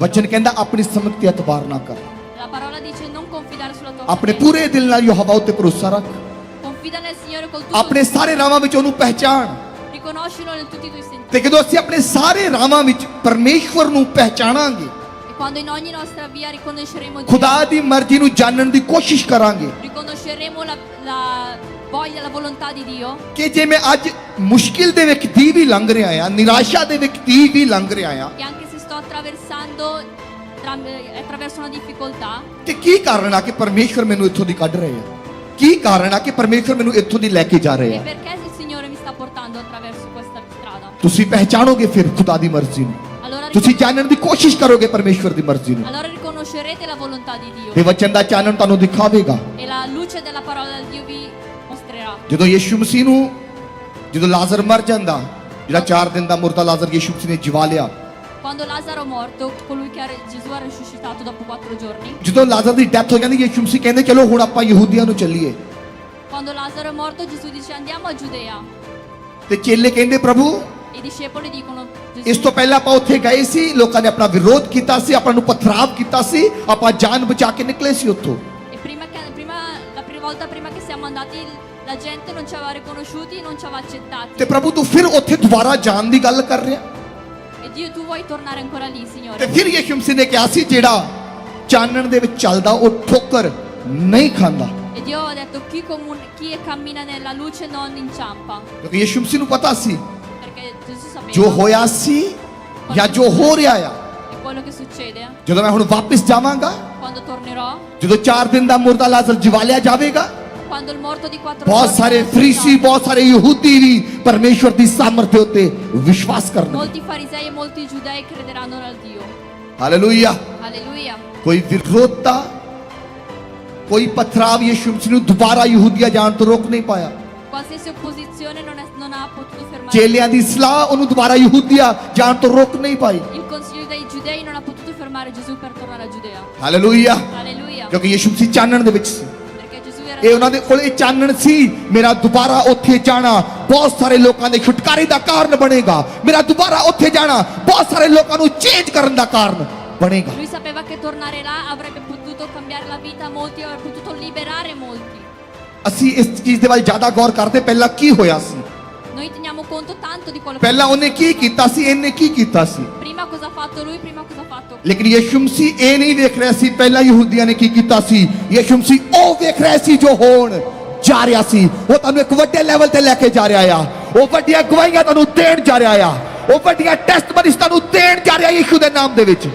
ਵਚਨ ਕਹਿੰਦਾ ਆਪਣੀ ਸਮਝ ਤੇ ਇਤਬਾਰ ਨਾ ਕਰ La parola dice non confidare sulla tua ਆਪਣੇ sapienza. ਪੂਰੇ ਦਿਲ ਨਾਲ ਯਹੋਵਾ ਉੱਤੇ ਭਰੋਸਾ ਰੱਖ Confida nel Signore col tuo ਆਪਣੇ ਸਾਰੇ ਰਾਵਾਂ ਵਿੱਚ ਉਹਨੂੰ ਪਹਿਚਾਣ riconoscilo in tutti i tuoi sentieri. ਤੇ ਜਦੋਂ ਅਸੀਂ ਆਪਣੇ ਸਾਰੇ ਰਾਵਾਂ ਵਿੱਚ ਪਰਮੇਸ਼ਵਰ ਨੂੰ ਪਹਿਚਾਣਾਂਗੇ E quando in ogni nostra via riconosceremo Dio, ਖੁਦਾ ਦੀ ਮਰਜ਼ੀ ਨੂੰ ਜਾਣਨ ਦੀ ਕੋਸ਼ਿਸ਼ ਕਰਾਂਗੇ riconosceremo la, la voglia, la volontà di Dio, ਕਿ ਜੇ ਮੈਂ ਅੱਜ ਮੁਸ਼ਕਿਲ ਦੇ ਵਿੱਚ ਦੀ ਵੀ ਲੰਘ ਰਿਹਾ ਆ ਨਿਰਾਸ਼ਾ ਦੇ ਵਿੱਚ ਦੀ ਵੀ ਲੰਘ ਰਿਹਾ ਆ che anche attraversando tra- eh, attraverso una difficoltà, ਤੇ ਕੀ ਕਾਰਨ ਆ ਕਿ ਪਰਮੇਸ਼ਵਰ ਮੈਨੂੰ ਇੱਥੋਂ ਦੀ ਕੱਢ ਰਹੇ ਆ ਕੀ ਕਾਰਨ ਆ ਕਿ ਪਰਮੇਸ਼ਵਰ ਮੈਨੂੰ ਇੱਥੋਂ ਦੀ ਲੈ ਕੇ ਜਾ ਰਹੇ e ਆ perché il Signore mi sta portando attraverso questa strada. ਤੁਸੀਂ ਪਹਿਚਾਣੋਗੇ ਫਿਰ ਖੁਦਾ ਦੀ ਮਰਜ਼ੀ ਨੂੰ Allora, ਤੁਸੀਂ ricon- ਜਾਣਨ ਦੀ ਕੋਸ਼ਿਸ਼ ਕਰੋਗੇ ਪਰਮੇਸ਼ਵਰ ਦੀ ਮਰਜ਼ੀ ਨੂੰ allora riconoscerete la volontà di Dio ਤੇ ਵਚਨ ਦਾ ਚਾਨਣ ਤੁਹਾਨੂੰ ਦਿਖਾਵੇਗਾ e la luce della parola di Dio vi mostrerà. ਜਦੋਂ ਯੀਸ਼ੂ ਮਸੀਹ ਨੂੰ ਜਦੋਂ ਲਾਜ਼ਰ ਮਰ ਜਾਂਦਾ ਜਿਹੜਾ 4 ਦਿਨ ਦਾ ਮੁਰਦਾ ਲਾਜ਼ਰ ਯੀਸ਼ੂ ਮਸੀਹ ਨੇ ਜਿਵਾ ਲਿਆ Quando Lazzaro è morto, colui che era- Gesù ha risuscitato dopo quattro giorni, ਜਦੋਂ ਲਾਜ਼ਰ ਦੀ ਡੈਥ ਹੋ ਜਾਂਦੀ ਯੀਸ਼ੂ ਮਸੀਹ ਕਹਿੰਦੇ ਚਲੋ ਹੁਣ ਆਪਾਂ ਯਹੂਦੀਆਂ ਨੂੰ ਚੱਲੀਏ quando Lazzaro è morto Gesù dice andiamo a Giudea. ਤੇ ਚੇਲੇ ਕਹਿੰਦੇ ਪ੍ਰਭੂ I discepoli dicono ਇਸ Gesù, ਤੋਂ ਪਹਿਲਾਂ ਆਪਾਂ ਉੱਥੇ ਗਏ ਸੀ ਲੋਕਾਂ ਨੇ ਆਪਣਾ ਵਿਰੋਧ ਕੀਤਾ ਸੀ ਆਪਾਂ ਨੂੰ ਪਥਰਾਵ ਕੀਤਾ ਸੀ ਆਪਾਂ ਜਾਨ ਬਚਾ ਕੇ ਨਿਕਲੇ ਸੀ ਉੱਥੋਂ e prima che, prima, la prima volta prima che siamo andati la gente non ci aveva riconosciuti, non ci aveva accettati. ਤੇ ਪ੍ਰਭੂ ਤੂੰ ਫਿਰ ਉੱਥੇ ਦੁਬਾਰਾ ਜਾਣ ਦੀ ਗੱਲ ਕਰ ਰਿਹਾ E Dio tu vuoi tornare ancora lì, ਤੇ Signore? ਫਿਰ ਯੀਸ਼ੂ ਮਸੀਹ ਨੇ ਕਿਹਾ ਸੀ ਜਿਹੜਾ ਚਾਨਣ ਦੇ ਵਿੱਚ ਚੱਲਦਾ ਉਹ ਠੋਕਰ ਨਹੀਂ ਖਾਂਦਾ E Dio ha detto chi, comun- chi cammina nella luce non inciampa. ਕਿਉਂਕਿ ਯੀਸ਼ੂ ਮਸੀਹ ਨੂੰ ਪਤਾ ਸੀ Perché Gesù sapeva ਜੋ ਹੋਇਆ ਸੀ ਜਾਂ ਜੋ ਹੋ ਰਿਹਾ ਆ e quello che succede ਜਦੋਂ ਮੈਂ ਹੁਣ ਵਾਪਸ ਜਾਵਾਂਗਾ quando tornerò, ਜਦੋਂ 4 ਦਿਨ ਦਾ ਮੁਰਦਾ ਲਾਜ਼ਰ ਜਿਵਾਲਿਆ ਜਾਵੇਗਾ quando il morto di quattro ਬਹੁਤ giorni ਸਾਰੇ ਫਰੀਸੀ. ਬਹੁਤ ਸਾਰੇ ਯਹੂਦੀ ਵੀ ਪਰਮੇਸ਼ਵਰ ਦੀ ਸਾਮਰਥ ਦੇ ਉੱਤੇ ਵਿਸ਼ਵਾਸ ਕਰਨਗੇ Molti farisei e molti giudei crederanno nel Dio. Hallelujah Alleluia. ਕੋਈ ਵਿਰੋਧਤਾ ਕੋਈ ਪਥਰਾਵ ਯਿਸੂ ਮਸੀਹ ਨੂੰ ਦੁਬਾਰਾ ਯਹੂਦੀਆ ਜਾਣ ਤੋਂ ਰੋਕ ਨਹੀਂ ਪਾਇਆ Qualsiasi opposizione non, è- non ha potuto fermare. ਚੇਲਿਆਂ ਦੀ ਸਲਾਹ ਉਹਨੂੰ ਦੁਬਾਰਾ ਯਹੂਦੀਆ ਜਾਣ ਤੋਂ ਰੋਕ ਨਹੀਂ ਪਾਈ Il consiglio dei giudei non ha potuto fermare Gesù per tornare a Giudea. Hallelujah Alleluia. ਕਿਉਂਕਿ ਯਿਸੂ ਮਸੀਹ ਚਾਨਣ ਦੇ ਵਿੱਚ ਸੀ ਇਹ ਉਹਨਾਂ ਦੇ ਕੋਲ ਇਹ ਚਾਨਣ ਸੀ ਮੇਰਾ ਦੁਬਾਰਾ ਉੱਥੇ ਜਾਣਾ ਬਹੁਤ ਸਾਰੇ ਲੋਕਾਂ ਦੇ ਛੁਟਕਾਰੇ ਦਾ ਕਾਰਨ ਬਣੇਗਾ। ਮੇਰਾ ਦੁਬਾਰਾ ਉੱਥੇ ਜਾਣਾ ਬਹੁਤ ਸਾਰੇ ਲੋਕਾਂ ਨੂੰ ਚੇਂਜ ਕਰਨ ਦਾ ਕਾਰਨ ਬਣੇਗਾ। Lui sapeva che tornare là avrebbe potuto cambiare la vita a molti, avrebbe potuto liberare molti. ਅਸੀਂ ਇਸ ਚੀਜ਼ ਦੇ ਵੱਲ ਜ਼ਿਆਦਾ ਗੌਰ ਕਰਦੇ ਪਹਿਲਾਂ ਕੀ ਹੋਇਆ ਸੀ? Noi teniamo conto tanto di quello che ਪਹਿਲਾਂ ਉਹਨੇ ਕੀ ਕੀਤਾ ਸੀ ਇਹਨੇ ਕੀ ਕੀਤਾ ਸੀ? Prima cosa ha fatto lui, prima cosa ha fatto. ਲੇਕਿਨ ਯਿਸੂ ਮਸੀਹ ਇਹ ਨਹੀਂ ਵੇਖ ਰਿਹਾ ਸੀ ਪਹਿਲਾਂ ਯਹੂਦੀਆਂ ਨੇ ਕੀ ਕੀਤਾ ਸੀ? ਯਿਸੂ ਮਸੀਹ ਵੇਖ ਰਿਹਾ ਸੀ ਜੋ ਹੋਣ ਜਾ ਰਿਹਾ ਸੀ ਉਹ ਤੁਹਾਨੂੰ ਇੱਕ ਵੱਡੇ ਲੈਵਲ ਤੇ ਲੈ ਕੇ ਜਾ ਰਿਹਾ ਆ ਉਹ ਵੱਡੀਆਂ ਗਵਾਹੀਆਂ ਤੁਹਾਨੂੰ ਦੇਣ ਜਾ ਰਿਹਾ ਆ ਉਹ ਵੱਡੀਆਂ ਟੈਸਟ ਤੁਹਾਨੂੰ ਦੇਣ ਜਾ ਰਿਹਾ ਯਿਸੂ ਦੇ ਨਾਮ ਦੇ ਵਿੱਚ